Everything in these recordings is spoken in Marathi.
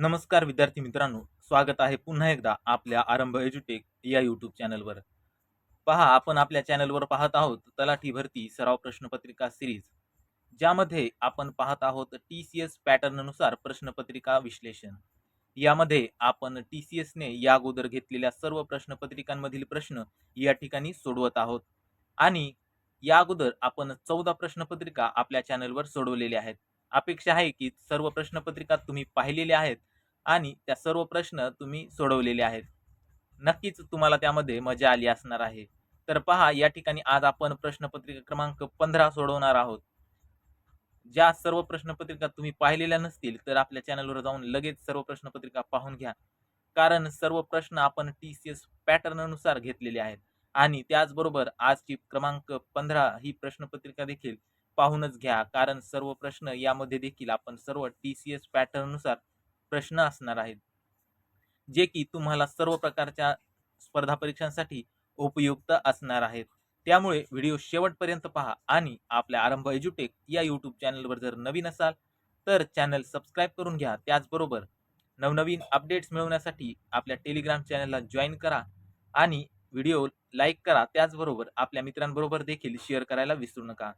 नमस्कार विद्यार्थी मित्रांनो स्वागत आहे पुन्हा एकदा आपल्या आरंभ एज्युटेक या यूट्यूब चॅनलवर पहा आपण आपल्या चॅनलवर पाहत आहोत तलाठी भरती सराव प्रश्नपत्रिका सिरीज ज्यामध्ये आपण पाहत आहोत टी सी एस पॅटर्ननुसार प्रश्नपत्रिका विश्लेषण. यामध्ये आपण टी सी एसने या अगोदर घेतलेल्या सर्व प्रश्नपत्रिकांमधील प्रश्न या ठिकाणी सोडवत आहोत. आणि या अगोदर आपण चौदा प्रश्नपत्रिका आपल्या चॅनलवर सोडवलेल्या आहेत. अपेक्षा आहे की सर्व प्रश्नपत्रिका तुम्ही पाहिलेल्या आहेत आणि त्या सर्व प्रश्न तुम्ही सोडवलेले आहेत. नक्कीच तुम्हाला त्यामध्ये मजा आली असणार आहे. तर पहा या ठिकाणी आज आपण प्रश्नपत्रिका क्रमांक पंधरा सोडवणार आहोत. ज्या सर्व प्रश्नपत्रिका तुम्ही पाहिलेल्या नसतील तर आपल्या चॅनलवर जाऊन लगेच सर्व प्रश्नपत्रिका पाहून घ्या. कारण सर्व प्रश्न आपण टी सी एस पॅटर्ननुसार घेतलेले आहेत. आणि त्याचबरोबर आजची क्रमांक पंधरा ही प्रश्नपत्रिका देखील पाहूनच घ्या. कारण सर्व प्रश्न यामध्ये देखील आपण सर्व टी सी एस पॅटर्ननुसार प्रश्न असणार आहेत. जे की तुम्हाला सर्व प्रकारच्या स्पर्धा परीक्षांसाठी उपयुक्त असणार आहेत. त्यामुळे व्हिडिओ शेवटपर्यंत पहा आणि आपल्या आरंभ एज्युटेक या यूट्यूब चॅनलवर जर नवीन असाल तर चॅनल सबस्क्राईब करून घ्या. त्याचबरोबर नवनवीन अपडेट्स मिळवण्यासाठी आपल्या टेलिग्राम चॅनलला जॉईन करा आणि व्हिडिओ लाईक करा. त्याचबरोबर आपल्या मित्रांबरोबर देखील शेअर करायला विसरू नका.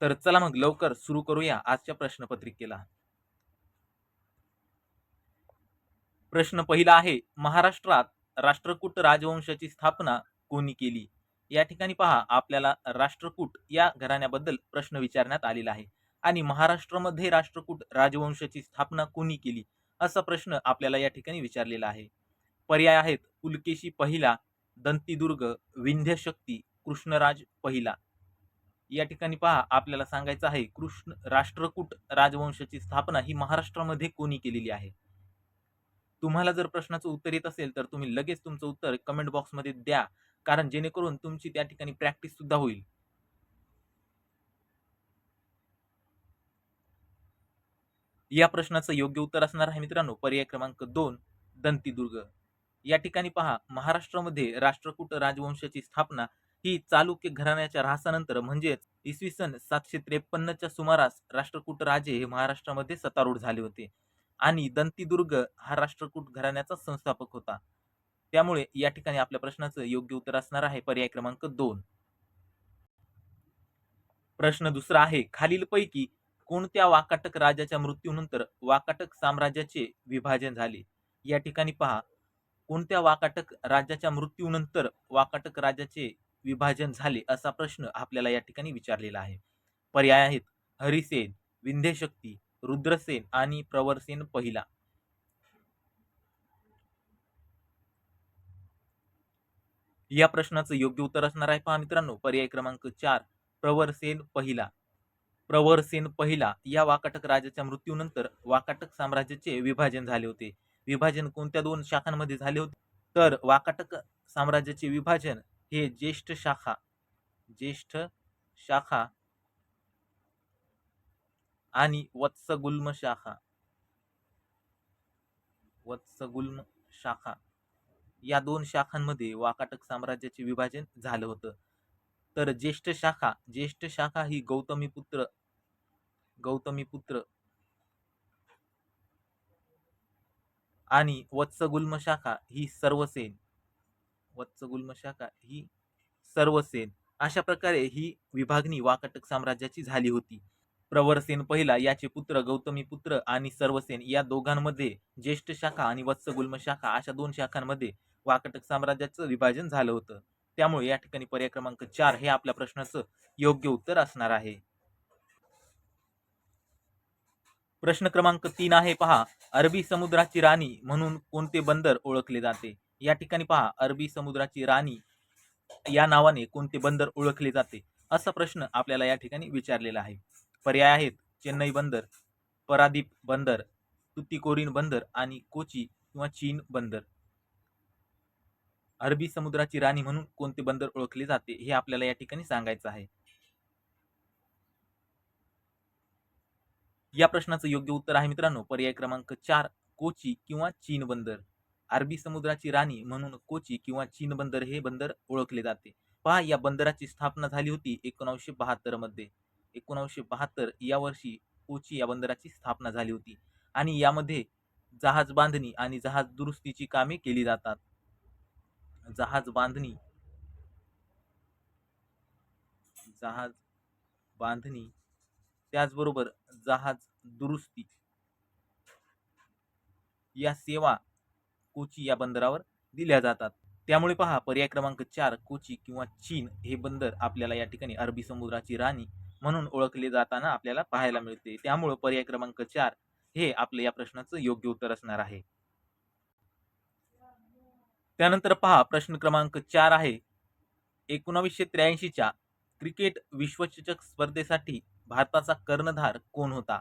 तर चला मग लवकर सुरू करूया आजच्या प्रश्नपत्रिकेला. प्रश्न पहिला आहे महाराष्ट्रात राष्ट्रकूट राजवंशाची स्थापना कोणी केली? या ठिकाणी पहा आपल्याला राष्ट्रकूट या घराण्याबद्दल प्रश्न विचारण्यात आलेला आहे. आणि महाराष्ट्रामध्ये राष्ट्रकूट राजवंशाची स्थापना कोणी केली? असा प्रश्न आपल्याला या ठिकाणी विचारलेला आहे. पर्याय आहेत पुलकेशी पहिला दंतीदुर्ग विंध्यशक्ती कृष्णराज पहिला. या ठिकाणी पहा आपल्याला सांगायचं आहे कृष्ण राष्ट्रकूट राजवंशाची स्थापना ही महाराष्ट्रामध्ये कोणी केलेली आहे? तुम्हाला जर प्रश्नाचं उत्तर येत असेल तर तुम्ही लगेच तुमचं उत्तर कमेंट बॉक्समध्ये द्या. कारण जेणेकरून तुमची त्या ठिकाणी प्रॅक्टिस सुद्धा होईल. या प्रश्नाचं योग्य उत्तर असणार आहे मित्रांनो. पर्याय क्रमांक दोन दंतीदुर्ग. या ठिकाणी पहा महाराष्ट्रामध्ये राष्ट्रकूट राजवंशाची स्थापना ही चालुक्य घराण्याच्या ऱ्हासानंतर म्हणजेच इसवी सन सातशे त्रेपन्नच्या सुमारास राष्ट्रकूट राजे हे महाराष्ट्रामध्ये सत्तारूढ झाले होते. आणि दंतीदुर्ग हा राष्ट्रकूट घराण्याचा संस्थापक होता. त्यामुळे या ठिकाणी आपल्या प्रश्नाचं योग्य उत्तर असणार आहे. पर्याय क्रमांक दोन. प्रश्न दुसरा आहे. खालीलपैकी कोणत्या वाकाटक राजाच्या मृत्यूनंतर वाकाटक साम्राज्याचे विभाजन झाले? या ठिकाणी पहा. कोणत्या वाकाटक राजाच्या मृत्यूनंतर वाकाटक राजाचे विभाजन झाले असा प्रश्न आपल्याला या ठिकाणी विचारलेला आहे. पर्याय आहेत. हरिसेन विंध्यशक्ती रुद्रसेन आणि प्रवरसेन पहिला. या प्रश्नाचं योग्य उत्तर असणार आहे पहा मित्रांनो. पर्याय क्रमांक चार प्रवरसेन पहिला. प्रवरसेन पहिला या वाकाटक राजाच्या मृत्यूनंतर वाकाटक साम्राज्याचे विभाजन झाले होते. विभाजन कोणत्या दोन शाखांमध्ये झाले होते? तर वाकाटक साम्राज्याचे विभाजन हे ज्येष्ठ शाखा ज्येष्ठ शाखा आणि वत्सगुल्म शाखा. वत्सगुल्म शाखा. या दोन शाखांमध्ये वाकाटक साम्राज्याचे विभाजन झालं होतं. तर ज्येष्ठ शाखा ज्येष्ठ शाखा ही गौतमी पुत्र गौतमी पुत्र आणि वत्सगुल्म शाखा ही सर्वसेन. वत्सगुल्म शाखा ही सर्वसेन. अशा प्रकारे ही विभागणी वाकाटक साम्राज्याची झाली होती. प्रवरसेन पहिला याचे पुत्र गौतमी पुत्र आणि सर्वसेन या दोघांमध्ये ज्येष्ठ शाखा आणि वत्सगुल्म शाखा अशा दोन शाखांमध्ये वाकटक साम्राज्याचं विभाजन झालं होतं. त्यामुळे या ठिकाणी पर्याय क्रमांक चार हे आपल्या प्रश्नाचं योग्य उत्तर असणार आहे. प्रश्न क्रमांक तीन आहे पहा. अरबी समुद्राची राणी म्हणून कोणते बंदर ओळखले जाते? या ठिकाणी पहा. अरबी समुद्राची राणी या नावाने कोणते बंदर ओळखले जाते? असा प्रश्न आपल्याला या ठिकाणी विचारलेला आहे. पर्याय आहेत. चेन्नई बंदर परादीप बंदर तुतीकोरीन बंदर आणि कोची किंवा चीन बंदर. अरबी समुद्राची राणी म्हणून कोणते बंदर ओळखले जाते हे आपल्याला या ठिकाणी सांगायचं आहे. या प्रश्नाचं योग्य उत्तर आहे मित्रांनो पर्याय क्रमांक चार कोची किंवा चीन बंदर. अरबी समुद्राची राणी म्हणून कोची किंवा चीन बंदर हे बंदर ओळखले जाते. पहा या बंदराची स्थापना झाली होती एकोणीसशे बहात्तरमध्ये एकोणावीसशे बहात्तर या वर्षी कोची या बंदराची स्थापना झाली होती. आणि यामध्ये जहाज बांधणी आणि जहाज दुरुस्तीची कामे केली जातात. जहाज बांधणी जहाज बांधणी त्याचबरोबर जहाज दुरुस्ती या सेवा कोची या बंदरावर दिल्या जातात. त्यामुळे पहा पर्याय क्रमांक चार कोची किंवा चीन हे बंदर आपल्याला या ठिकाणी अरबी समुद्राची राणी म्हणून ओळखले जाताना आपल्याला पाहायला मिळते. त्यामुळे पर्याय क्रमांक चार हे आपल्या या प्रश्नाचं योग्य उत्तर असणार आहे. त्यानंतर पहा प्रश्न क्रमांक चार आहे. एकोणावीसशे त्र्याऐंशीच्या क्रिकेट विश्वचषक स्पर्धेसाठी भारताचा कर्णधार कोण होता?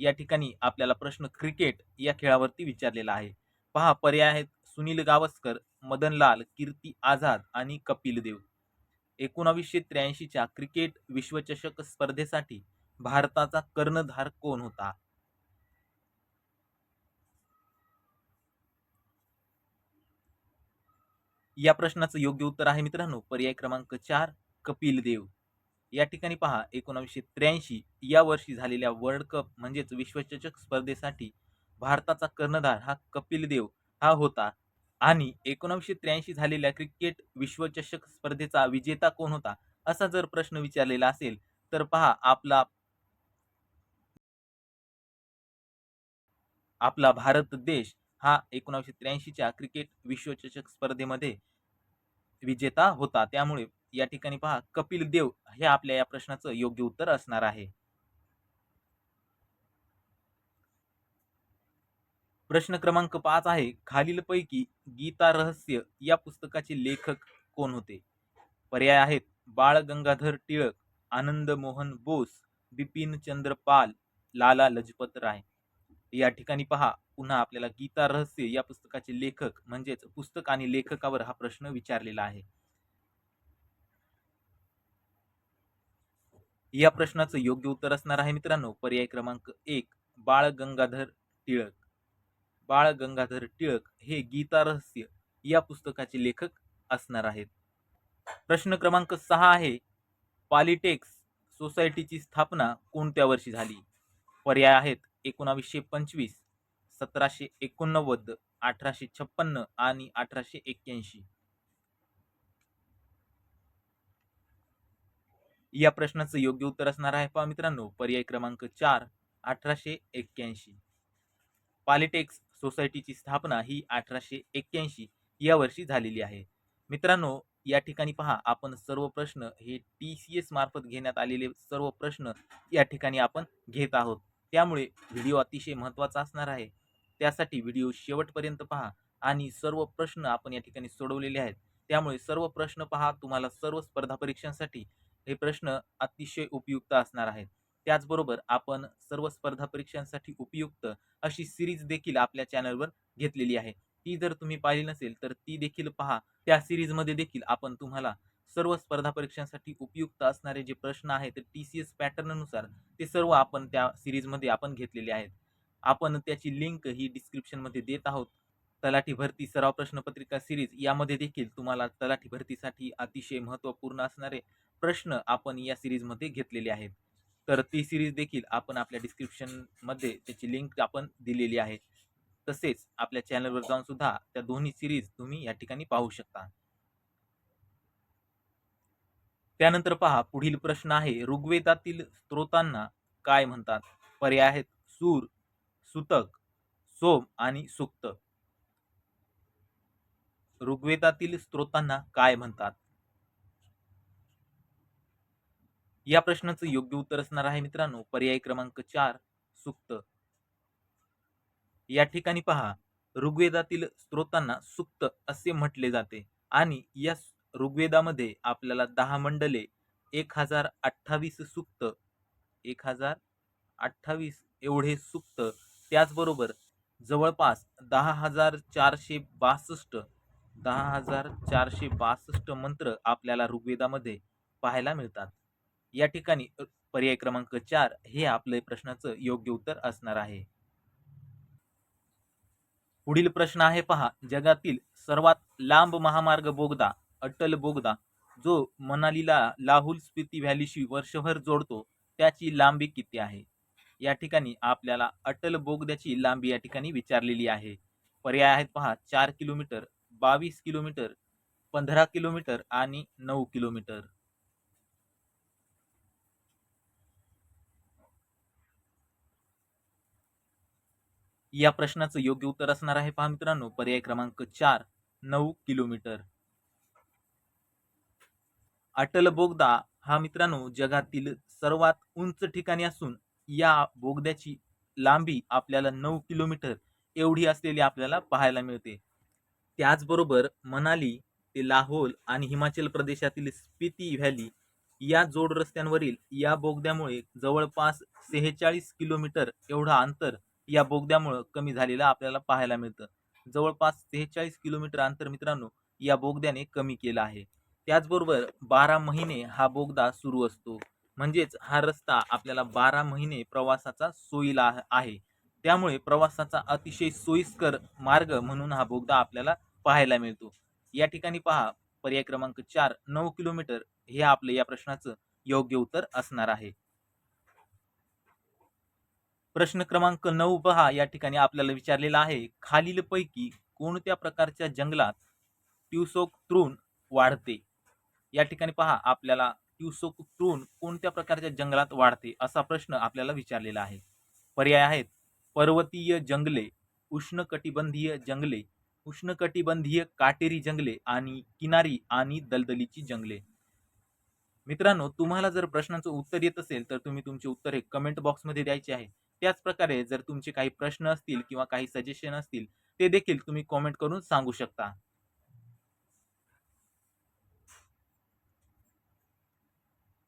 या ठिकाणी आपल्याला प्रश्न क्रिकेट या खेळावरती विचारलेला आहे. पहा पर्याय आहेत सुनील गावस्कर मदनलाल कीर्ती आझाद आणि कपिल देव एकोणावीसशे त्र्याऐंशीच्या क्रिकेट विश्वचषक स्पर्धेसाठी भारताचा कर्णधार कोण होता? या प्रश्नाचं योग्य उत्तर आहे मित्रांनो पर्याय क्रमांक चार कपिल देव. या ठिकाणी पहा एकोणावीसशे त्र्याऐंशी या वर्षी झालेल्या वर्ल्ड कप म्हणजेच विश्वचषक स्पर्धेसाठी भारताचा कर्णधार हा कपिल देव हा होता. आणि एकोणीसशे त्र्याऐंशी झालेल्या क्रिकेट विश्वचषक स्पर्धेचा विजेता कोण होता असा जर प्रश्न विचारलेला असेल तर पहा आपला आपला भारत देश हा एकोणीसशे त्र्याऐंशीच्या क्रिकेट विश्वचषक स्पर्धेमध्ये विजेता होता. त्यामुळे या ठिकाणी पहा कपिल देव हे आपल्या या प्रश्नाचं योग्य उत्तर असणार आहे. प्रश्न क्रमांक पाच आहे खालीलपैकी गीता रहस्य या पुस्तकाचे लेखक कोण होते? पर्याय आहेत बाळ गंगाधर टिळक आनंद मोहन बोस बिपिन चंद्र पाल लाला लजपत राय. या ठिकाणी पहा पुन्हा आपल्याला गीता रहस्य या पुस्तकाचे लेखक म्हणजेच पुस्तक आणि लेखकावर हा प्रश्न विचारलेला आहे. या प्रश्नाचं योग्य उत्तर असणार आहे मित्रांनो. पर्याय क्रमांक एक बाळ गंगाधर टिळक. बाळ गंगाधर टिळक हे गीता रहस्य या पुस्तकाचे लेखक असणार आहेत. प्रश्न क्रमांक सहा आहे पॉलिटेक्स सोसायटीची स्थापना कोणत्या वर्षी झाली? पर्याय आहेत एकोणावीसशे पंचवीस सतराशे एकोणनव्वद अठराशे छप्पन्न आणि अठराशे एक्क्याऐंशी. या प्रश्नाचं योग्य उत्तर असणार आहे पहा मित्रांनो पर्याय क्रमांक चार अठराशे एक्क्याऐंशी. पॉलिटेक्स सोसायटीची स्थापना ही अठराशे एक्क्याऐंशी या वर्षी झालेली आहे. मित्रांनो या ठिकाणी पहा आपण सर्व प्रश्न हे टी सी एस मार्फत घेण्यात आलेले सर्व प्रश्न या ठिकाणी आपण घेत आहोत. त्यामुळे व्हिडिओ अतिशय महत्त्वाचा असणार आहे. त्यासाठी व्हिडिओ शेवटपर्यंत पहा आणि सर्व प्रश्न आपण या ठिकाणी सोडवलेले आहेत. त्यामुळे सर्व प्रश्न पहा तुम्हाला सर्व स्पर्धा परीक्षांसाठी हे प्रश्न अतिशय उपयुक्त असणार आहेत. त्याचबरोबर आपण सर्व स्पर्धा परीक्षांसाठी उपयुक्त अशी सिरीज देखील आपल्या चॅनलवर घेतलेली आहे. ती जर तुम्ही पाहिली नसेल तर ती देखील पहा. त्या सिरीजमध्ये देखील आपण तुम्हाला सर्व स्पर्धा परीक्षांसाठी उपयुक्त असणारे जे प्रश्न आहेत टी सी एस पॅटर्ननुसार ते सर्व आपण त्या सिरीजमध्ये आपण घेतलेले आहेत. आपण त्याची लिंक ही डिस्क्रिप्शनमध्ये देत आहोत. तलाठी भरती सराव प्रश्नपत्रिका सिरीज यामध्ये देखील तुम्हाला तलाठी भरतीसाठी अतिशय महत्त्वपूर्ण असणारे प्रश्न आपण या सिरीजमध्ये घेतलेले आहेत. तर ती सिरीज देखील आपण आपल्या डिस्क्रिप्शनमध्ये त्याची लिंक आपण दिलेली आहे. तसेच आपल्या चॅनलवर जाऊन सुद्धा त्या दोन्ही सिरीज तुम्ही या ठिकाणी पाहू शकता. त्यानंतर पहा पुढील प्रश्न आहे ऋग्वेदातील स्त्रोतांना काय म्हणतात? पर्याय आहेत सूर सुतक सोम आणि सुक्त. ऋग्वेदातील स्त्रोतांना काय म्हणतात? या प्रश्नाचं योग्य उत्तर असणार आहे मित्रांनो. पर्याय क्रमांक चार सुक्त. या ठिकाणी पहा ऋग्वेदातील स्त्रोतांना सुक्त असे म्हटले जाते आणि या ऋग्वेदामध्ये आपल्याला दहा मंडले एक हजार अठ्ठावीस सुक्त एक हजार अठ्ठावीस एवढे सुक्त त्याचबरोबर जवळपास दहा हजार चारशे बासष्ट दहा हजार चारशे बासष्ट मंत्र आपल्याला ऋग्वेदामध्ये पाहायला मिळतात. या ठिकाणी पर्याय क्रमांक चार हे आपले प्रश्नाचं योग्य उत्तर असणार आहे. पुढील प्रश्न आहे पहा जगातील सर्वात लांब महामार्ग बोगदा अटल बोगदा जो मनालीला लाहुल स्पिती व्हॅलीशी वर्षभर जोडतो त्याची लांबी किती आहे? या ठिकाणी आपल्याला अटल बोगद्याची लांबी या ठिकाणी विचारलेली आहे. पर्याय आहेत पहा चार किलोमीटर बावीस किलोमीटर पंधरा किलोमीटर आणि नऊ किलोमीटर. या प्रश्नाचं योग्य उत्तर असणार आहे पहा मित्रांनो. पर्याय क्रमांक चार नऊ किलोमीटर. अटल बोगदा हा मित्रांनो जगातील सर्वात उंच ठिकाणी असून या बोगद्याची लांबी आपल्याला नऊ किलोमीटर एवढी असलेली आपल्याला पाहायला मिळते. त्याचबरोबर मनाली ते लाहोल आणि हिमाचल प्रदेशातील स्पिती व्हॅली या जोड रस्त्यांवरील या बोगद्यामुळे जवळपास सेहेचाळीस किलोमीटर एवढा अंतर या बोगद्यामुळं कमी झालेलं आपल्याला पाहायला मिळतं. जवळपास सेहेचाळीस किलोमीटर अंतर मित्रांनो या बोगद्याने कमी केलं आहे. त्याचबरोबर बारा महिने हा बोगदा सुरू असतो. म्हणजेच हा रस्ता आपल्याला बारा महिने प्रवासाचा सोयीला आहे. त्यामुळे प्रवासाचा अतिशय सोयीस्कर मार्ग म्हणून हा बोगदा आपल्याला पाहायला मिळतो. या ठिकाणी पहा पर्याय क्रमांक चार नऊ किलोमीटर हे आपलं या प्रश्नाचं योग्य उत्तर असणार आहे. प्रश्न क्रमांक नऊ पहा या ठिकाणी आपल्याला विचारलेला आहे खालील पैकी कोणत्या प्रकारच्या जंगलात ट्युसोक तृण वाढते? या ठिकाणी पहा आपल्याला ट्युसोक तृण कोणत्या प्रकारच्या जंगलात वाढते असा प्रश्न आपल्याला विचारलेला आहे. पर्याय आहेत पर्वतीय जंगले उष्णकटिबंधीय जंगले उष्णकटिबंधीय काटेरी जंगले आणि किनारी आणि दलदलीची जंगले. मित्रांनो तुम्हाला जर प्रश्नाचं उत्तर येत असेल तर तुम्ही तुमचे उत्तर हे कमेंट बॉक्समध्ये द्यायचे आहे. त्याच प्रकारे जर तुमचे काही प्रश्न असतील किंवा काही सजेशन असतील ते देखील तुम्ही कॉमेंट करून सांगू शकता.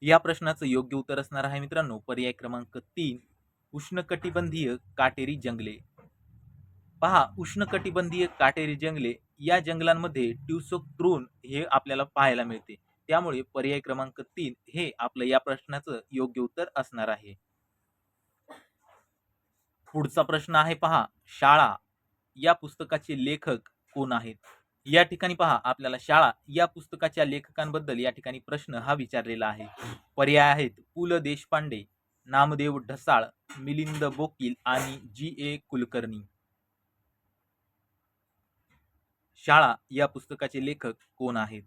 या प्रश्नाचं योग्य उत्तर असणार आहे मित्रांनो. पर्याय क्रमांक तीन उष्णकटिबंधीय काटेरी जंगले. पहा उष्णकटिबंधीय काटेरी जंगले या जंगलांमध्ये ट्युसोक तृण हे आपल्याला पाहायला मिळते. त्यामुळे पर्याय क्रमांक तीन हे आपलं या प्रश्नाचं योग्य उत्तर असणार आहे. पुढचा प्रश्न आहे पहा शाळा या पुस्तकाचे लेखक कोण आहेत? या ठिकाणी पहा आपल्याला शाळा या पुस्तकाच्या लेखकांबद्दल या ठिकाणी प्रश्न हा विचारलेला आहे. पर्याय आहेत पु. ल. देशपांडे नामदेव ढसाळ मिलिंद बोकील आणि जी. ए. कुलकर्णी. शाळा या पुस्तकाचे लेखक कोण आहेत?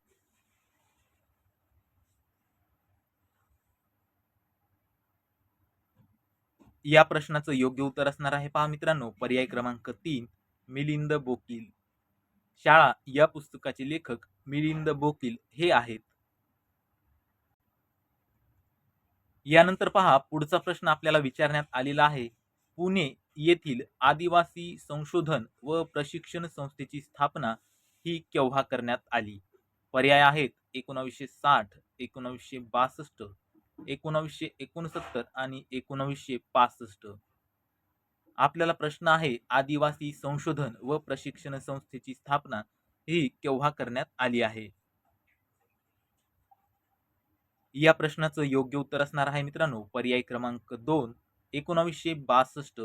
या प्रश्नाचं योग्य उत्तर असणार आहे पहा मित्रांनो. पर्याय क्रमांक तीन मिलिंद बोकील. शाळा या पुस्तकाचे लेखक मिलिंद बोकील हे आहेत. यानंतर पहा पुढचा प्रश्न आपल्याला विचारण्यात आलेला आहे. पुणे येथील आदिवासी संशोधन व प्रशिक्षण संस्थेची स्थापना ही केव्हा करण्यात आली? पर्याय आहेत एकोणावीसशे साठ एकोणावीसशे बासष्ट एकोणावीसशे एकोणसत्तर आणि एकोणावीसशे पासष्ट. आपल्याला प्रश्न आहे आदिवासी संशोधन व प्रशिक्षण संस्थेची स्थापना ही केव्हा करण्यात आली आहे? या प्रश्नाचं योग्य उत्तर असणार आहे मित्रांनो पर्याय क्रमांक दोन एकोणावीसशे बासष्ट.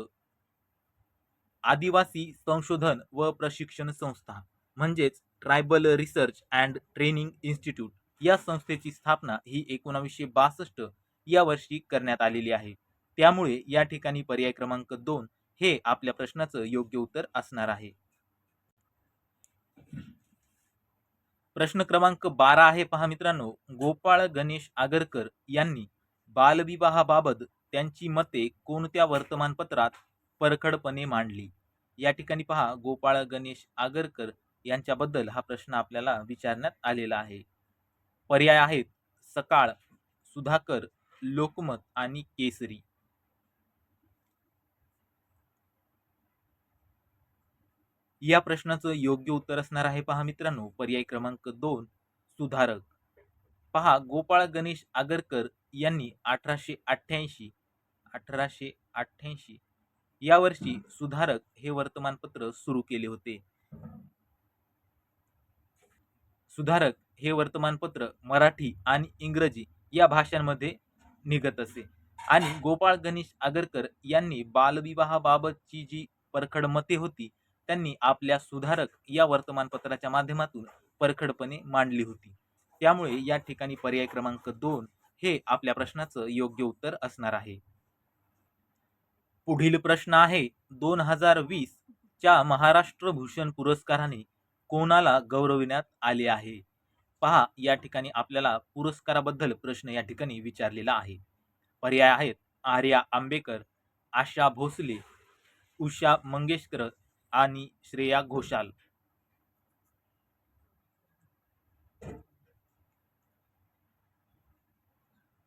आदिवासी संशोधन व प्रशिक्षण संस्था म्हणजेच tribal research and training institute या संस्थेची स्थापना ही एकोणावीसशे बासष्ट या वर्षी करण्यात आलेली आहे. त्यामुळे या ठिकाणी पर्याय क्रमांक दोन हे आपल्या प्रश्नाचं योग्य उत्तर असणार आहे. प्रश्न क्रमांक बारा आहे पहा मित्रांनो. गोपाळ गणेश आगरकर यांनी बालविवाहाबाबत त्यांची मते कोणत्या वर्तमानपत्रात परखडपणे मांडली? या ठिकाणी पहा गोपाळ गणेश आगरकर यांच्याबद्दल हा प्रश्न आपल्याला विचारण्यात आलेला आहे. पर्याय आहेत. सकाळ सुधाकर लोकमत आणि केसरी. या प्रश्नाचं योग्य उत्तर असणार आहे पहा मित्रांनो. पर्याय क्रमांक दोन सुधारक. पहा गोपाळ गणेश आगरकर यांनी अठराशे अठ्ठ्याऐंशी अठराशे अठ्ठ्याऐंशी या वर्षी सुधारक हे वर्तमानपत्र सुरू केले होते. सुधारक हे वर्तमानपत्र मराठी आणि इंग्रजी या भाषांमध्ये निघत असे. आणि गोपाळ गणेश आगरकर यांनी बालविवाहाबाबतची जी परखड मते होती त्यांनी आपल्या सुधारक या वर्तमानपत्राच्या माध्यमातून परखडपणे मांडली होती. त्यामुळे या ठिकाणी पर्याय क्रमांक दोन हे आपल्या प्रश्नाचं योग्य उत्तर असणार आहे. पुढील प्रश्न आहे दोन हजार वीस च्या महाराष्ट्र भूषण पुरस्काराने कोणाला गौरविण्यात आले आहे? पहा या ठिकाणी आपल्याला पुरस्काराबद्दल प्रश्न या ठिकाणी विचारलेला आहे. पर्याय आहेत. आर्या आंबेकर आशा भोसले उषा मंगेशकर आणि श्रेया घोषाल.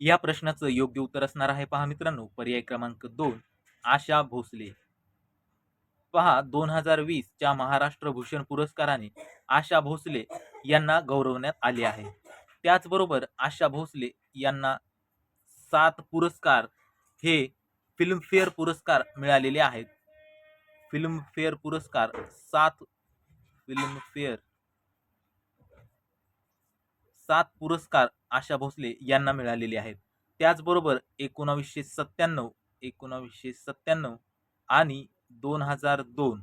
या प्रश्नाचं योग्य उत्तर असणार आहे पहा मित्रांनो. पर्याय क्रमांक दोन आशा भोसले. पहा दोन हजार वीस च्या महाराष्ट्र भूषण पुरस्काराने आशा भोसले यांना गौरवण्यात आले आहे. त्याचबरोबर आशा भोसले यांना सात पुरस्कार हे फिल्मफेअर पुरस्कार मिळालेले आहेत. फिल्मफेअर पुरस्कार सात फिल्मफेअर सात पुरस्कार आशा भोसले यांना मिळालेले आहेत. त्याचबरोबर एकोणावीसशे सत्त्याण्णव एकोणावीसशे सत्त्याण्णव आणि दोन हजार दोन.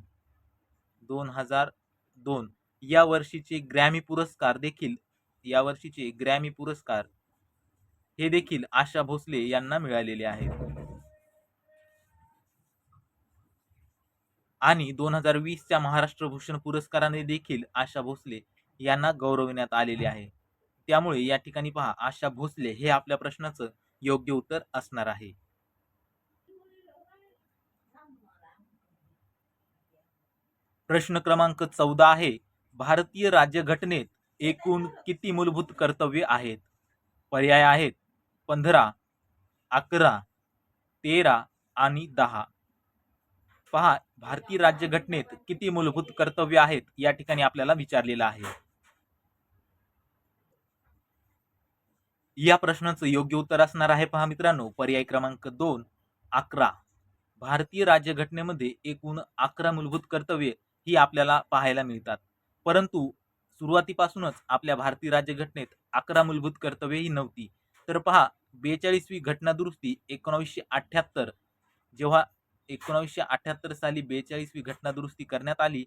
दोन हजार दोन. या वर्षीचे ग्रॅमी पुरस्कार देखील या वर्षीचे ग्रॅमी पुरस्कार हे देखील आशा भोसले यांना मिळालेले आहेत. आणि दोन हजार वीसच्या महाराष्ट्र भूषण पुरस्काराने देखील आशा भोसले यांना गौरविण्यात आलेले आहे. त्यामुळे या ठिकाणी पहा आशा भोसले हे आपल्या प्रश्नाचं योग्य उत्तर असणार आहे. प्रश्न क्रमांक चौदा आहे. भारतीय राज्यघटनेत एकूण किती मूलभूत कर्तव्ये आहेत? पर्याय आहेत पंधरा अकरा तेरा आणि दहा. पहा भारतीय राज्यघटनेत किती मूलभूत कर्तव्य आहेत या ठिकाणी आपल्याला विचारलेलं आहे. या प्रश्नाचं योग्य उत्तर असणार आहे पहा मित्रांनो. पर्याय क्रमांक दोन अकरा. भारतीय राज्यघटनेमध्ये एकूण अकरा मूलभूत कर्तव्ये ही आपल्याला पाहायला मिळतात. परंतु सुरुवातीपासूनच आपल्या भारतीय राज्यघटनेत अकरा मूलभूत कर्तव्ये ही नव्हती. तर पहा बेचाळीसवी घटनादुरुस्ती एकोणावीसशे अठ्ठ्याहत्तर जेव्हा एकोणावीसशे अठ्ठ्याहत्तर साली बेचाळीसवी घटनादुरुस्ती करण्यात आली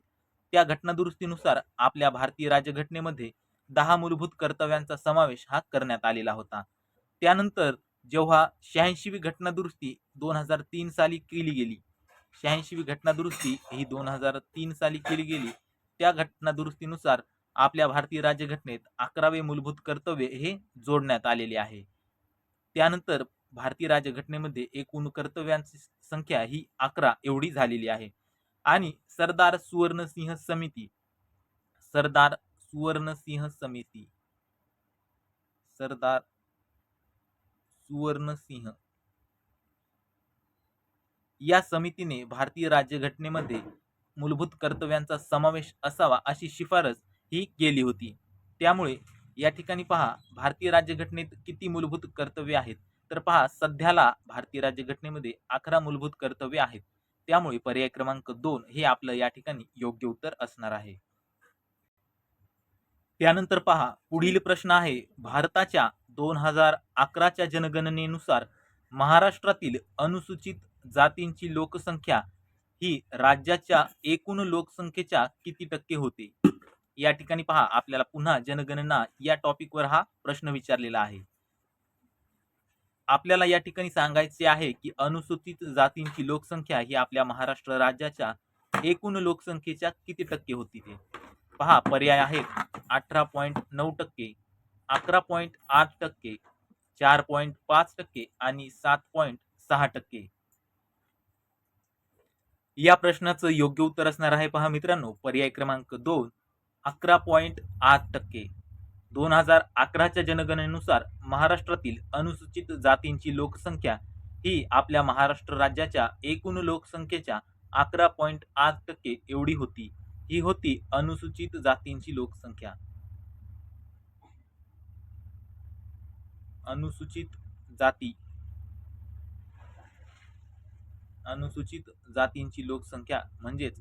त्या घटनादुरुस्तीनुसार आपल्या भारतीय राज्यघटनेमध्ये दहा मूलभूत कर्तव्यांचा समावेश हा करण्यात आलेला होता. त्यानंतर जेव्हा शहाऐंशीवी घटनादुरुस्ती दोन हजार तीन साली केली गेली शहाऐंशीवी घटनादुरुस्ती ही दोन हजार तीन साली केली गेली. त्या घटनादुरुस्तीनुसार आपल्या भारतीय राज्यघटनेत अकरावे मूलभूत कर्तव्य हे जोडण्यात आलेले आहे. त्यानंतर भारतीय राज्यघटनेमध्ये एकूण कर्तव्यांची संख्या ही अकरा एवढी झालेली आहे. आणि सरदार सुवर्णसिंह समिती सरदार सुवर्णसिंह समिती सरदार सुवर्णसिंह या समितीने भारतीय राज्यघटनेमध्ये मूलभूत कर्तव्यांचा समावेश असावा अशी शिफारस ही केली होती. त्यामुळे या ठिकाणी पहा भारतीय राज्यघटनेत किती मूलभूत कर्तव्य आहेत? तर पहा सध्याला भारतीय राज्यघटनेमध्ये अकरा मूलभूत कर्तव्य आहेत. त्यामुळे पर्याय क्रमांक दोन हे आपलं या ठिकाणी योग्य उत्तर असणार आहे. त्यानंतर पहा पुढील प्रश्न आहे. भारताच्या दोन हजार अकराच्या जनगणनेनुसार महाराष्ट्रातील अनुसूचित जातींची लोकसंख्या ही राज्याच्या एकूण लोकसंख्येच्या किती टक्के होते? या ठिकाणी पहा आपल्याला पुन्हा जनगणना या टॉपिकवर हा प्रश्न विचारलेला आहे. आपल्याला या ठिकाणी सांगायचे आहे की अनुसूचित जातींची लोकसंख्या ही आपल्या महाराष्ट्र राज्याच्या एकूण लोकसंख्येच्या किती टक्के होती ते? पहा पर्याय आहेत अठरा पॉईंट नऊ टक्के अकरा पॉईंट आठ टक्के चार पॉईंट पाच टक्के आणि सात पॉईंट सहा टक्के. या प्रश्नाचं योग्य उत्तर असणार आहे पहा मित्रांनो. पर्याय क्रमांक दोन अकरा पॉईंट आठ टक्के. दोन हजार अकराच्या जनगणनेनुसार महाराष्ट्रातील अनुसूचित जातींची लोकसंख्या ही आपल्या महाराष्ट्र राज्याच्या एकूण लोकसंख्येच्या अकरा पॉईंट आठ टक्के एवढी होती. ही होती अनुसूचित जातींची लोकसंख्या. अनुसूचित जाती. अनुसूचित जातींची लोकसंख्या म्हणजेच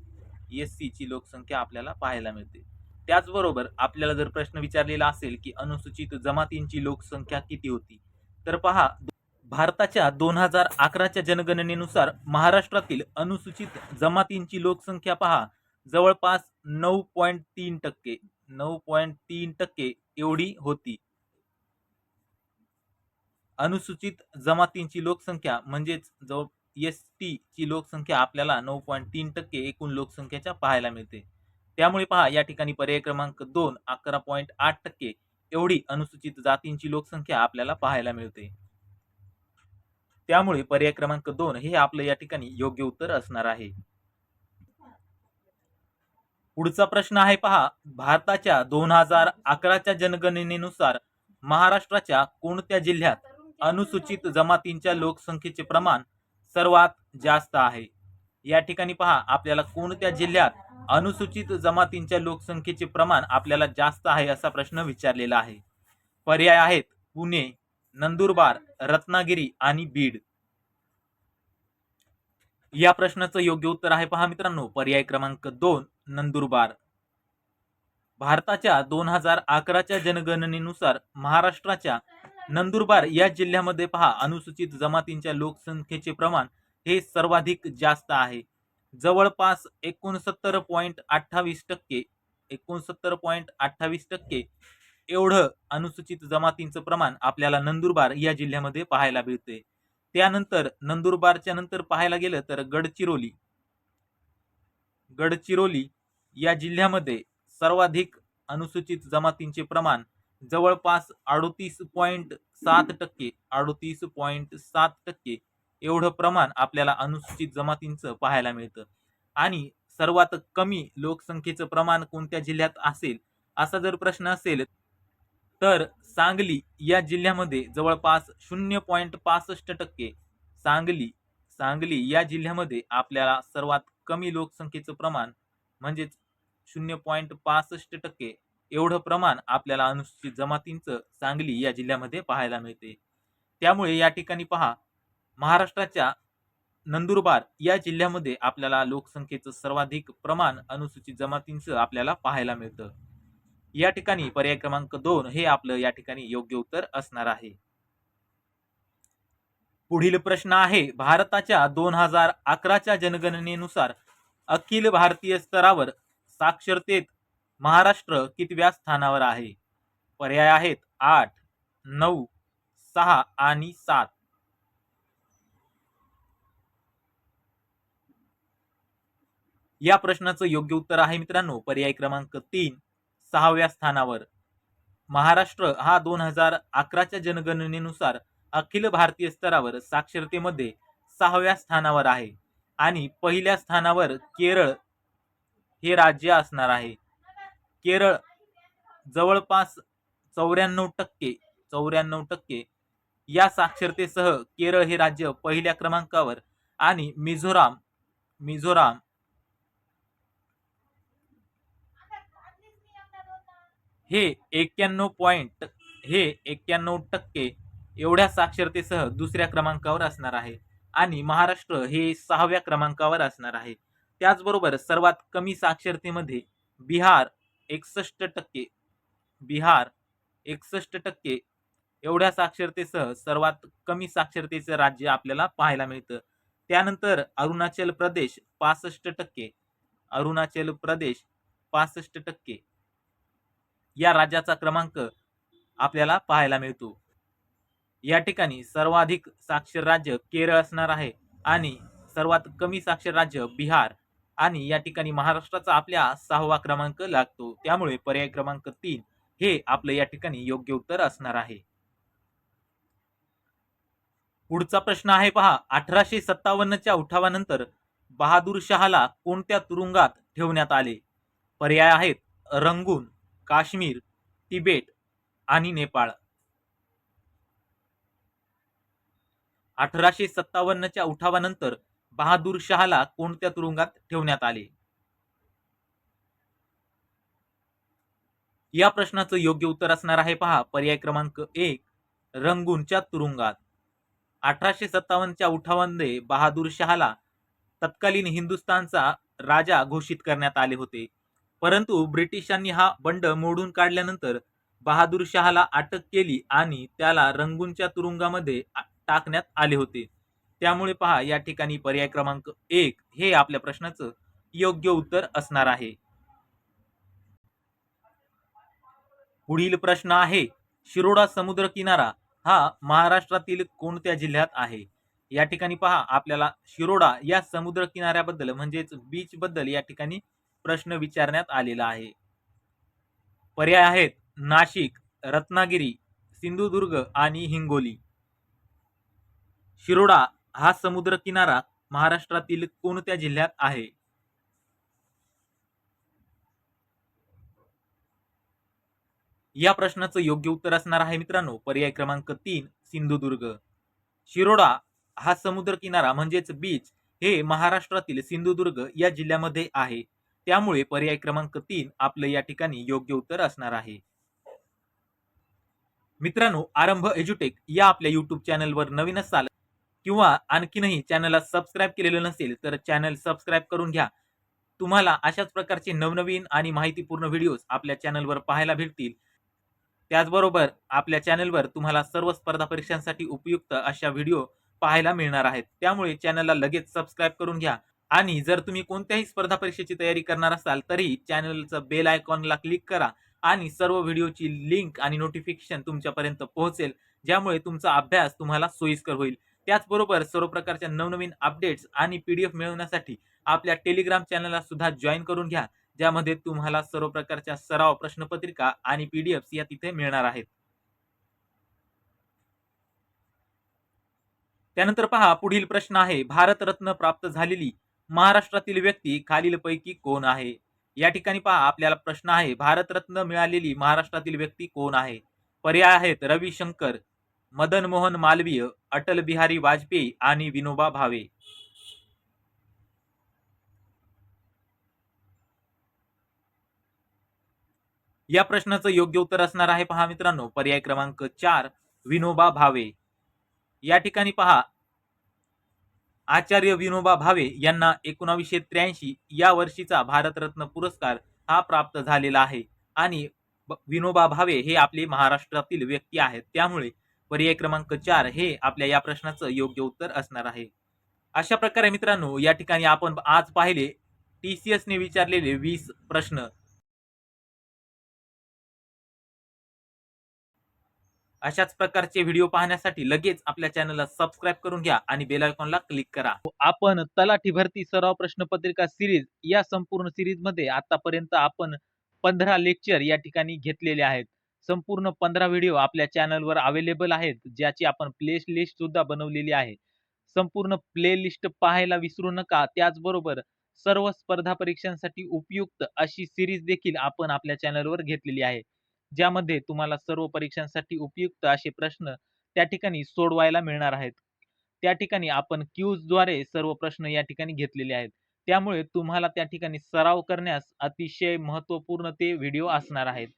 एस ची लोकसंख्या आपल्याला पाहायला मिळते. त्याचबरोबर आपल्याला जर प्रश्न विचारलेला असेल की अनुसूचित जमातींची लोकसंख्या किती होती? तर पहा भारताच्या दोन हजार अकराच्या जनगणनेनुसार महाराष्ट्रातील अनुसूचित जमातींची लोकसंख्या पहा जवळपास नऊ पॉईंट तीन टक्के नऊ पॉईंट तीन टक्के एवढी होती. अनुसूचित जमातींची लोकसंख्या म्हणजेच जवळ एस ची लोकसंख्या आपल्याला नऊ पॉईंट तीन टक्के एकूण लोकसंख्येच्या पाहायला मिळते. त्यामुळे पहा या ठिकाणी पर्याय क्रमांक दोन अकरा पॉईंट आठ टक्के एवढी अनुसूचित जातींची लोकसंख्या आपल्याला पाहायला मिळते. त्यामुळे पर्याय क्रमांक दोन हे आपलं या ठिकाणी योग्य उत्तर असणार आहे. पुढचा प्रश्न आहे पहा भारताच्या दोन हजार अकराच्या जनगणनेनुसार महाराष्ट्राच्या कोणत्या जिल्ह्यात अनुसूचित जमातींच्या लोकसंख्येचे प्रमाण सर्वात जास्त आहे. या ठिकाणी पहा आपल्याला कोणत्या जिल्ह्यात अनुसूचित जमातींच्या लोकसंख्येचे प्रमाण आपल्याला जास्त आहे असा प्रश्न विचारलेला आहे. पर्याय आहेत पुणे नंदुरबार रत्नागिरी आणि बीड. या प्रश्नाचं योग्य उत्तर आहे पहा मित्रांनो पर्याय क्रमांक दोन नंदुरबार. भारताच्या दोन हजार अकराच्या जनगणनेनुसार महाराष्ट्राच्या नंदुरबार या जिल्ह्यामध्ये पहा अनुसूचित जमातींच्या लोकसंख्येचे प्रमाण हे सर्वाधिक जास्त आहे. जवळपास एकोणसत्तर पॉईंट अठ्ठावीस टक्के एकोणसत्तर पॉईंट अठ्ठावीस टक्के एवढं अनुसूचित जमातींचं प्रमाण आपल्याला नंदुरबार या जिल्ह्यामध्ये पाहायला मिळते. त्यानंतर नंदुरबारच्या नंतर पाहायला गेलं तर गडचिरोली. गडचिरोली या जिल्ह्यामध्ये सर्वाधिक अनुसूचित जमातींचे प्रमाण जवळपास अडोतीस पॉईंट सात टक्के अडोतीस पॉईंट सात टक्के एवढं प्रमाण आपल्याला अनुसूचित जमातींचं पाहायला मिळतं. आणि सर्वात कमी लोकसंख्येचं प्रमाण कोणत्या जिल्ह्यात असेल असा जर प्रश्न असेल तर सांगली या जिल्ह्यामध्ये जवळपास शून्य पॉईंट पासष्ट टक्के सांगली सांगली या जिल्ह्यामध्ये आपल्याला सर्वात कमी लोकसंख्येचं प्रमाण म्हणजेच शून्य पॉईंट पासष्ट टक्के एवढं प्रमाण आपल्याला अनुसूचित जमातींचं सांगली या जिल्ह्यामध्ये पाहायला मिळते. त्यामुळे या ठिकाणी पहा महाराष्ट्राच्या नंदुरबार या जिल्ह्यामध्ये आपल्याला लोकसंख्येचं सर्वाधिक प्रमाण अनुसूचित जमातींचं आपल्याला पाहायला मिळतं. या ठिकाणी पर्याय क्रमांक दोन हे आपलं या ठिकाणी योग्य उत्तर असणार आहे. पुढील प्रश्न आहे भारताच्या दोन हजार अकराच्या जनगणनेनुसार अखिल भारतीय स्तरावर साक्षरतेत महाराष्ट्र कितव्या स्थानावर आहे? पर्याय आहेत आठ नऊ सहा आणि सात. या प्रश्नाचं योग्य उत्तर आहे मित्रांनो पर्याय क्रमांक तीन सहाव्या स्थानावर. महाराष्ट्र हा दोन हजार अकराच्या जनगणनेनुसार अखिल भारतीय स्तरावर साक्षरतेमध्ये सहाव्या स्थानावर आहे आणि पहिल्या स्थानावर केरळ हे राज्य असणार आहे. केरळ जवळपास चौऱ्याण्णव टक्के चौऱ्याण्णव टक्के या साक्षरतेसह केरळ हे राज्य पहिल्या क्रमांकावर आणि मिझोराम मिझोराम हे एक्क्याण्णव पॉइंट हे एक्क्याण्णव टक्के एवढ्या साक्षरतेसह दुसऱ्या क्रमांकावर असणार आहे आणि महाराष्ट्र हे सहाव्या क्रमांकावर असणार आहे. त्याचबरोबर सर्वात कमी साक्षरतेमध्ये बिहार एकसष्ट टक्के. बिहार एकसष्ट टक्के. एवढ्या साक्षरतेसह सर्वात कमी साक्षरतेचं राज्य आपल्याला पाहायला मिळतं. त्यानंतर अरुणाचल प्रदेश पासष्ट टक्के. अरुणाचल प्रदेश पासष्ट टक्के. या राज्याचा क्रमांक आपल्याला पाहायला मिळतो. या ठिकाणी सर्वाधिक साक्षर राज्य केरळ असणार आहे आणि सर्वात कमी साक्षर राज्य बिहार. आणि या ठिकाणी महाराष्ट्राचा आपल्या सहावा क्रमांक लागतो. त्यामुळे पर्याय क्रमांक तीन हे आपलं या ठिकाणी योग्य उत्तर असणार आहे. पुढचा प्रश्न आहे पहा. अठराशे सत्तावन्नच्या उठावानंतर बहादूर शहाला कोणत्या तुरुंगात ठेवण्यात आले? पर्याय आहेत रंगून काश्मीर तिबेट आणि नेपाळ. अठराशे सत्तावन्नच्या उठावानंतर बहादूर शहाला कोणत्या तुरुंगात ठेवण्यात आले? या प्रश्नाचं योग्य उत्तर असणार आहे पहा. पर्याय क्रमांक एक रंगूनच्या तुरुंगात. अठराशे सत्तावन्नच्या उठावामध्ये बहादूर शहाला तत्कालीन हिंदुस्थानचा राजा घोषित करण्यात आले होते. परंतु ब्रिटिशांनी हा बंड मोडून काढल्यानंतर बहादूर शहाला अटक केली आणि त्याला रंगूनच्या तुरुंगामध्ये टाकण्यात आले होते. त्यामुळे पहा या ठिकाणी पर्याय क्रमांक एक हे आपल्या प्रश्नाचं योग्य उत्तर असणार आहे. पुढील प्रश्न आहे शिरोडा समुद्र किनारा हा महाराष्ट्रातील कोणत्या जिल्ह्यात आहे? या ठिकाणी पहा आपल्याला शिरोडा या समुद्र किनाऱ्याबद्दल म्हणजेच बीच बद्दल या ठिकाणी प्रश्न विचारण्यात आलेला आहे. पर्याय आहेत नाशिक रत्नागिरी सिंधुदुर्ग आणि हिंगोली. शिरोडा हा समुद्र किनारा महाराष्ट्रातील कोणत्या जिल्ह्यात आहे? या प्रश्नाचं योग्य उत्तर असणार आहे मित्रांनो. पर्याय क्रमांक तीन सिंधुदुर्ग. शिरोडा हा समुद्र किनारा म्हणजेच बीच हे महाराष्ट्रातील सिंधुदुर्ग या जिल्ह्यामध्ये आहे. त्यामुळे पर्याय क्रमांक तीन आपलं या ठिकाणी योग्य उत्तर असणार आहे. मित्रांनो आरंभ एज्युटेक या आपल्या युट्यूब चॅनलवर नवीन असाल किंवा आणखीनही चॅनलला सबस्क्राईब केलेलं नसेल तर चॅनल सबस्क्राईब करून घ्या. तुम्हाला अशाच प्रकारचे नवनवीन आणि माहितीपूर्ण व्हिडिओज आपल्या चॅनलवर पाहायला भेटतील. त्याचबरोबर आपल्या चॅनलवर तुम्हाला सर्व स्पर्धा परीक्षांसाठी उपयुक्त अशा व्हिडिओ पाहायला मिळणार आहेत. त्यामुळे चॅनलला लगेच सबस्क्राईब करून घ्या. आणि जर तुम्ही कोणत्याही स्पर्धा परीक्षेची तयारी करणार असाल तरी चॅनलचं बेल आयकॉनला क्लिक करा आणि सर्व व्हिडिओची लिंक आणि नोटिफिकेशन तुमच्यापर्यंत पोहोचेल ज्यामुळे तुमचा अभ्यास तुम्हाला सोयीस्कर होईल. त्याचबरोबर सर्व प्रकारच्या नवनवीन अपडेट्स आणि पीडीएफ मिळवण्यासाठी आपल्या टेलिग्राम चॅनलला सुद्धा जॉईन करून घ्या ज्यामध्ये तुम्हाला सर्व प्रकारच्या सराव प्रश्नपत्रिका आणि पीडीएफ या तिथे मिळणार आहेत. त्यानंतर पहा पुढील प्रश्न आहे भारतरत्न प्राप्त झालेली महाराष्ट्रातील व्यक्ती खालीलपैकी कोण आहे? या ठिकाणी पहा आपल्याला प्रश्न आहे भारतरत्न मिळालेली महाराष्ट्रातील व्यक्ती कोण आहे? पर्याय आहेत रविशंकर मदन मोहन मालवीय अटल बिहारी वाजपेयी आणि विनोबा भावे. या प्रश्नाचं योग्य उत्तर असणार आहे पहा मित्रांनो. पर्याय क्रमांक चार विनोबा भावे. या ठिकाणी पहा आचार्य विनोबा भावे यांना एकोणावीसशे त्र्याऐंशी या वर्षीचा भारतरत्न पुरस्कार हा प्राप्त झालेला आहे. आणि विनोबा भावे हे आपले महाराष्ट्रातील व्यक्ती आहेत. त्यामुळे पर्याय क्रमांक चार हे आपल्या या प्रश्नाचं योग्य उत्तर असणार आहे. अशा प्रकारे मित्रांनो या ठिकाणी आपण आज पाहिले टी सी एसने विचारलेले वीस प्रश्न. अशाच प्रकारचे व्हिडिओ पाहण्यासाठी लगेच आपल्या चॅनलला सबस्क्राईब करून घ्या आणि बेल आयकॉनला क्लिक करा. आपण तलाठी भरती सराव प्रश्नपत्रिका सिरीज या संपूर्ण सिरीजमध्ये आतापर्यंत आपण पंधरा लेक्चर या ठिकाणी घेतलेले आहेत. संपूर्ण पंधरा व्हिडिओ आपल्या चॅनलवर अवेलेबल आहेत ज्याची आपण प्ले लिस्ट सुद्धा बनवलेली आहे. संपूर्ण प्लेलिस्ट पाहायला विसरू नका. त्याचबरोबर सर्व स्पर्धा परीक्षांसाठी उपयुक्त अशी सिरीज देखील आपण आपल्या चॅनलवर घेतलेली आहे. ज्यामध्ये तुम्हाला सर्व परीक्षांसाठी उपयुक्त असे प्रश्न त्या ठिकाणी सोडवायला मिळणार आहेत. त्या ठिकाणी आपण क्यूजद्वारे सर्व प्रश्न या ठिकाणी घेतलेले आहेत. त्यामुळे तुम्हाला त्या ठिकाणी सराव करण्यास अतिशय महत्त्वपूर्ण ते व्हिडिओ असणार आहेत.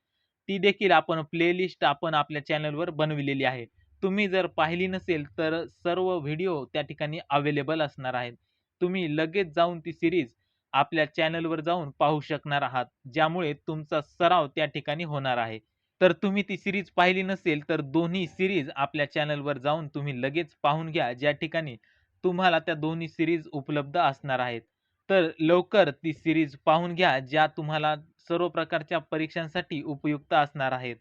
ती देखील आपण प्लेलिस्ट आपण आपल्या चॅनलवर बनविलेली आहे. तुम्ही जर पाहिली नसेल तर सर्व व्हिडिओ त्या ठिकाणी अवेलेबल असणार आहेत. तुम्ही लगेच जाऊन ती सिरीज आपल्या चॅनलवर जाऊन पाहू शकणार आहात ज्यामुळे तुमचा सराव त्या ठिकाणी होणार आहे. तर तुम्ही ती सिरीज पाहिली नसेल तर दोन्ही सिरीज आपल्या चॅनलवर जाऊन तुम्ही लगेच पाहून घ्या ज्या ठिकाणी तुम्हाला त्या दोन्ही सिरीज उपलब्ध असणार आहेत. तर लवकर ती सिरीज पाहून घ्या ज्या तुम्हाला सर्व प्रकारच्या परीक्षांसाठी उपयुक्त असणार आहेत.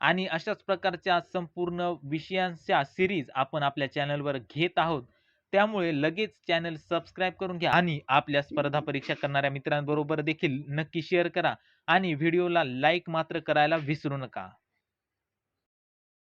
आणि अशाच प्रकारच्या संपूर्ण विषयांच्या सिरीज आपण आपल्या चॅनलवर घेत आहोत. त्यामुळे लगेच चॅनल सबस्क्राईब करून घ्या आणि आपल्या स्पर्धा परीक्षा करणाऱ्या मित्रांबरोबर देखील नक्की शेअर करा आणि व्हिडिओला लाईक मात्र करायला विसरू नका.